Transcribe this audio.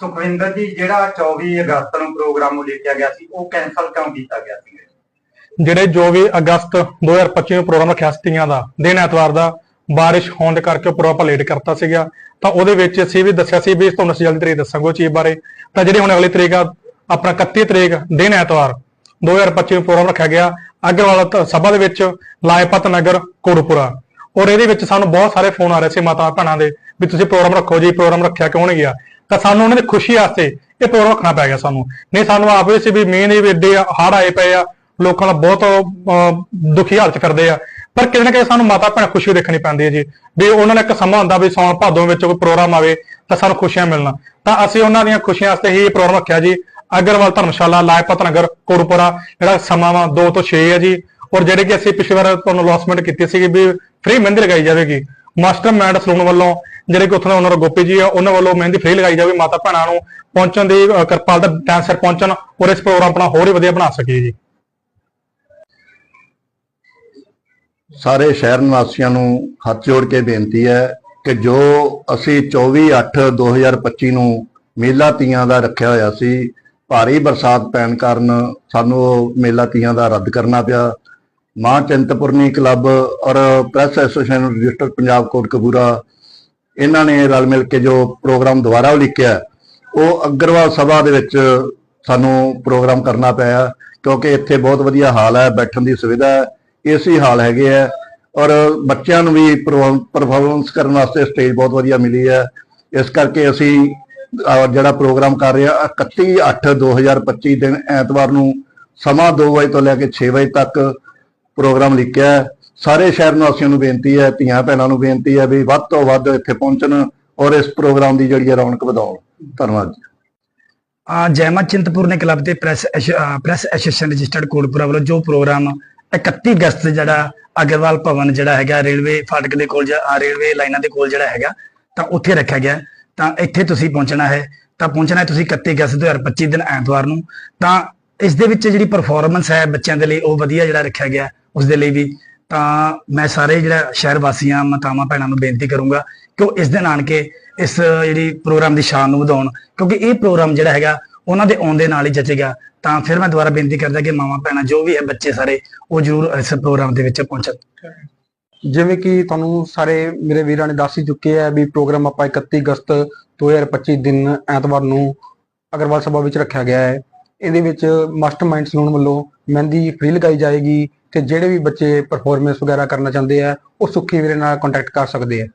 ਸੁਖਵਿੰਦਰ ਜੀ, ਜਿਹੜਾ 24 ਅਗਸਤ ਨੂੰ ਪ੍ਰੋਗਰਾਮ ਉਲੀਕਿਆ ਗਿਆ ਸੀ, ਉਹ ਕੈਨਸਲ ਕਿਉਂ ਕੀਤਾ ਗਿਆ ਸੀ? ਜਿਹੜੇ ਜੋ ਵੀ ਅਗਸਤ 2025 ਨੂੰ ਪ੍ਰੋਗਰਾਮ ਰੱਖਿਆ ਸੀ ਤੀਆਂ ਦਾ, ਦਿਨ ਐਤਵਾਰ ਦਾ, ਬਾਰਿਸ਼ ਹੋਣ ਦੇ ਕਰਕੇ ਪ੍ਰੋਗਰਾਮ ਲੇਟ ਕਰਤਾ ਸੀਗਾ। ਤਾਂ ਉਹਦੇ ਵਿੱਚ ਅਸੀਂ ਵੀ ਦੱਸਿਆ ਸੀ ਵੀ ਤੁਹਾਨੂੰ ਅਸੀਂ ਜਲਦੀ ਤਰੀਕ ਦੱਸਾਂਗੇ ਉਹ ਚੀਜ਼ ਬਾਰੇ। ਤਾਂ ਜਿਹੜੀ ਹੁਣ ਅਗਲੀ ਤਰੀਕ ਆ, ਆਪਣਾ 31 ਤਰੀਕ, ਦਿਨ ਐਤਵਾਰ 2025 ਨੂੰ ਪ੍ਰੋਗਰਾਮ ਰੱਖਿਆ ਗਿਆ। ਅਗਰਵਾਲ ਤ- ਸਭਾ ਦੇ ਵਿੱਚ ਲਾਇਪਤ ਨਗਰ ਕੋੜਪੁਰਾ ਔਰ ਇਹਦੇ ਵਿੱਚ ਸਾਨੂੰ ਬਹੁਤ ਸਾਰੇ ਫੋਨ ਆ ਰਹੇ ਸੀ ਮਾਤਾ ਭੈਣਾਂ ਦੇ, ਵੀ ਤੁਸੀਂ ਪ੍ਰੋਗਰਾਮ ਰੱਖੋ ਜੀ, ਪ੍ਰੋਗਰਾਮ ਰੱਖਿਆ ਕਿਉਂ ਨਹੀਂ ਗਿਆ? ਤਾਂ ਸਾਨੂੰ ਉਹਨਾਂ ਦੀ ਖੁਸ਼ੀ ਵਾਸਤੇ ਇਹ ਪ੍ਰੋਗਰਾਮ ਰੱਖਣਾ ਪੈ ਗਿਆ ਸਾਨੂੰ। ਨਹੀਂ ਸਾਨੂੰ ਆਪ ਸੀ ਵੀ ਮੀਂਹ ਦੇ ਵੀ ਏਡੇ ਹੜ੍ਹ ਆਏ ਪਏ ਆ ਲੋਕਾਂ ਦਾ ਬਹੁਤ ਅਹ, ਦੁਖੀ ਹਾਲਤ ਕਰਦੇ ਆ। ਪਰ ਕਿਤੇ ਨਾ ਕਿਤੇ ਸਾਨੂੰ ਮਾਤਾ ਭੈਣ ਖੁਸ਼ੀ ਦੇਖਣੀ ਪੈਂਦੀ ਹੈ ਜੀ ਵੀ ਉਹਨਾਂ ਨੇ ਇੱਕ ਸਮਾਂ ਹੁੰਦਾ ਵੀ ਸੌਣ ਭਾਦੋਂ ਵਿੱਚ ਕੋਈ ਪ੍ਰੋਗਰਾਮ ਆਵੇ ਤਾਂ ਸਾਨੂੰ ਖੁਸ਼ੀਆਂ ਮਿਲਣਾ। ਤਾਂ ਅਸੀਂ ਉਹਨਾਂ ਦੀਆਂ ਖੁਸ਼ੀਆਂ ਵਾਸਤੇ ਹੀ ਇਹ ਪ੍ਰੋਗਰਾਮ ਰੱਖਿਆ ਜੀ ਅਗਰਵਾਲ ਧਰਮਸ਼ਾਲਾ ਲਾਇਪਤ ਨਗਰ ਕੋੜਪੁਰਾ ਜਿਹੜਾ ਸਮਾਂ ਵਾ 2 ਤੋਂ 6 ਹੈ ਜੀ। ਔਰ ਜਿਹੜੇ ਕਿ ਅਸੀਂ ਪਿਛਲੇ ਵਾਰ ਤੁਹਾਨੂੰ ਅਨਾਉਂਸਮੈਂਟ ਕੀਤੀ ਸੀ ਵੀ ਫ੍ਰੀ ਮਹਿੰਦੀ ਲਗਾਈ ਜਾਵੇਗੀ ਮਾਸਟਰ ਸਲੂਨ ਵੱਲੋਂ, ਜਿਹੜੇ ਕਿ ਉੱਥੋਂ ਦੇ ਓਨਰ ਗੋਪੀ ਜੀ ਆ, ਉਹਨਾਂ ਵੱਲੋਂ ਮਹਿੰਦੀ ਫ੍ਰੀ ਲਗਾਈ ਜਾਵੇ, ਮਾਤਾ ਭੈਣਾਂ ਨੂੰ ਪਹੁੰਚਣ ਦੀ ਕਿਰਪਾਲ ਦਾ ਟਾਈਮ ਪਹੁੰਚਣ ਔਰ ਇਸ ਪ੍ਰੋਗਰਾਮ ਆਪਣਾ ਹੋਰ ਹੀ ਵਧੀਆ ਬਣਾ ਸਕੀਏ ਜੀ। ਸਾਰੇ ਸ਼ਹਿਰ ਨਿਵਾਸੀਆਂ ਨੂੰ ਹੱਥ ਜੋੜ ਕੇ ਬੇਨਤੀ ਹੈ ਕਿ ਜੋ ਅਸੀਂ 24/8/2025 ਨੂੰ ਮੇਲਾ ਤੀਆਂ ਦਾ ਰੱਖਿਆ ਹੋਇਆ ਸੀ, ਭਾਰੀ ਬਰਸਾਤ ਪੈਣ ਕਾਰਨ ਸਾਨੂੰ ਉਹ ਮੇਲਾ ਤੀਆਂ ਦਾ ਰੱਦ ਕਰਨਾ ਪਿਆ। ਮਾਂ ਚਿੰਤਪੁਰਨੀ ਕਲੱਬ ਔਰ press association register Punjab Kotkapura ਇਹਨਾਂ ਨੇ ਰਲ ਮਿਲ ਕੇ ਜੋ ਪ੍ਰੋਗਰਾਮ ਦੁਬਾਰਾ ਉਲੀਕਿਆ, ਉਹ ਅਗਰਵਾਲ ਸਭਾ ਦੇ ਵਿੱਚ ਸਾਨੂੰ ਪ੍ਰੋਗਰਾਮ ਕਰਨਾ ਪਿਆ, ਕਿਉਂਕਿ ਇੱਥੇ ਬਹੁਤ ਵਧੀਆ ਹਾਲ ਹੈ, ਬੈਠਣ ਦੀ ਸੁਵਿਧਾ ਹੈ, ਏਸੀ ਹਾਲ ਹੈਗੇ ਆ ਔਰ ਬੱਚਿਆਂ ਨੂੰ ਵੀ ਪਰਫਾਰਮੈਂਸ ਕਰਨ ਵਾਸਤੇ ਸਟੇਜ ਬਹੁਤ ਵਧੀਆ ਮਿਲੀ ਹੈ, ਇਸ ਕਰਕੇ ਅਸੀਂ ਜਿਹੜਾ ਪ੍ਰੋਗਰਾਮ ਕਰ ਰਹੇ ਹਾਂ 31/8/2025 ਦਿਨ ਐਤਵਾਰ ਨੂੰ ਸਮਾਂ 2 ਵਜੇ ਤੋਂ ਲੈ ਕੇ 6 ਵਜੇ ਤੱਕ ਪ੍ਰੋਗਰਾਮ ਲਿਖਿਆ ਸਾਰੇ ਸ਼ਹਿਰ ਨਿਵਾਸੀਆਂ ਨੂੰ ਬੇਨਤੀ ਹੈ, ਧੀਆਂ ਭੈਣਾਂ ਨੂੰ ਬੇਨਤੀ ਹੈ ਵੀ ਵੱਧ ਤੋਂ ਵੱਧ ਇੱਥੇ ਪਹੁੰਚਣ ਔਰ ਇਸ ਪ੍ਰੋਗਰਾਮ ਦੀ ਜਿਹੜੀ ਹੈ ਰੌਣਕ ਵਧਾਉਣ। ਧੰਨਵਾਦ ਜੀ। ਆ ਜੈਮਾ ਚਿੰਤਪੁਰਨੇ ਕਲੱਬ ਤੇ press press association registered Kotkapura ਵੱਲੋਂ ਜੋ ਪ੍ਰੋਗਰਾਮ 31 ਅਗਸਤ ਜਿਹੜਾ ਅਗਰਵਾਲ ਭਵਨ ਜਿਹੜਾ ਹੈਗਾ, ਰੇਲਵੇ ਫਾਟਕ ਦੇ ਕੋਲ ਜਾਂ ਰੇਲਵੇ ਲਾਈਨਾਂ ਦੇ ਕੋਲ ਜਿਹੜਾ ਹੈਗਾ, ਤਾਂ ਉੱਥੇ ਰੱਖਿਆ ਗਿਆ। ਤਾਂ ਇੱਥੇ ਤੁਸੀਂ ਪਹੁੰਚਣਾ ਹੈ। ਤਾਂ ਪਹੁੰਚਣਾ ਹੈ ਤੁਸੀਂ 31 ਅਗਸਤ 2025 ਦਿਨ ਐਤਵਾਰ ਨੂੰ। ਤਾਂ ਇਸ ਦੇ ਵਿੱਚ ਜਿਹੜੀ ਪਰਫਾਰਮੈਂਸ ਹੈ ਬੱਚਿਆਂ ਦੇ ਲਈ ਉਹ ਵਧੀਆ ਜਿਹੜਾ ਰੱਖਿਆ ਗਿਆ। ਉਸ ਦੇ ਲਈ ਵੀ ਤਾਂ ਮੈਂ ਸਾਰੇ ਜਿਹੜਾ ਸ਼ਹਿਰ ਵਾਸੀਆਂ ਮਾਤਾਵਾਂ ਭੈਣਾਂ ਨੂੰ ਬੇਨਤੀ ਕਰੂੰਗਾ ਕਿ ਉਹ ਇਸ ਦਿਨ ਆਣ ਕੇ ਇਸ ਜਿਹੜੀ ਪ੍ਰੋਗਰਾਮ ਦੀ ਸ਼ਾਨ ਨੂੰ ਵਧਾਉਣ, ਕਿਉਂਕਿ ਇਹ ਪ੍ਰੋਗਰਾਮ ਜਿਹੜਾ ਹੈਗਾ ਉਹਨਾਂ ਦੇ ਆਉਣ ਦੇ ਨਾਲ ਹੀ ਜਚੇਗਾ। ਤਾਂ ਫਿਰ ਮੈਂ ਦੁਬਾਰਾ ਬੇਨਤੀ ਕਰਦਾ ਕਿ ਮਾਵਾਂ ਭੈਣਾਂ ਜੋ ਵੀ ਹੈ ਬੱਚੇ ਸਾਰੇ, ਉਹ ਜਰੂਰ ਇਸ ਪ੍ਰੋਗਰਾਮ ਦੇ ਵਿੱਚ ਪਹੁੰਚਣ। ਜਿਵੇਂ ਕਿ ਤੁਹਾਨੂੰ ਸਾਰੇ ਮੇਰੇ ਵੀਰਾਂ ਨੇ ਦੱਸ ਹੀ ਚੁੱਕੇ ਆ ਵੀ ਪ੍ਰੋਗਰਾਮ ਆਪਾਂ 31 ਅਗਸਤ 2025 ਦਿਨ ਐਤਵਾਰ ਨੂੰ ਅਗਰਵਾਲ ਸਭਾ ਵਿੱਚ ਰੱਖਿਆ ਗਿਆ ਹੈ। ਇਹਦੇ ਵਿੱਚ ਮਾਸਟਰਮਾਈਂਡ ਸਲੂਨ ਵੱਲੋਂ ਮਹਿੰਦੀ ਫ੍ਰੀ ਲਗਾਈ ਜਾਏਗੀ ਤੇ ਜਿਹੜੇ ਵੀ ਬੱਚੇ ਪਰਫਾਰਮੈਂਸ ਵਗੈਰਾ ਕਰਨਾ ਚਾਹੁੰਦੇ ਆ, ਉਹ ਸੁੱਖੀ ਵੀਰੇ ਨਾਲ ਕੰਟੈਕਟ ਕਰ ਸਕਦੇ ਆ।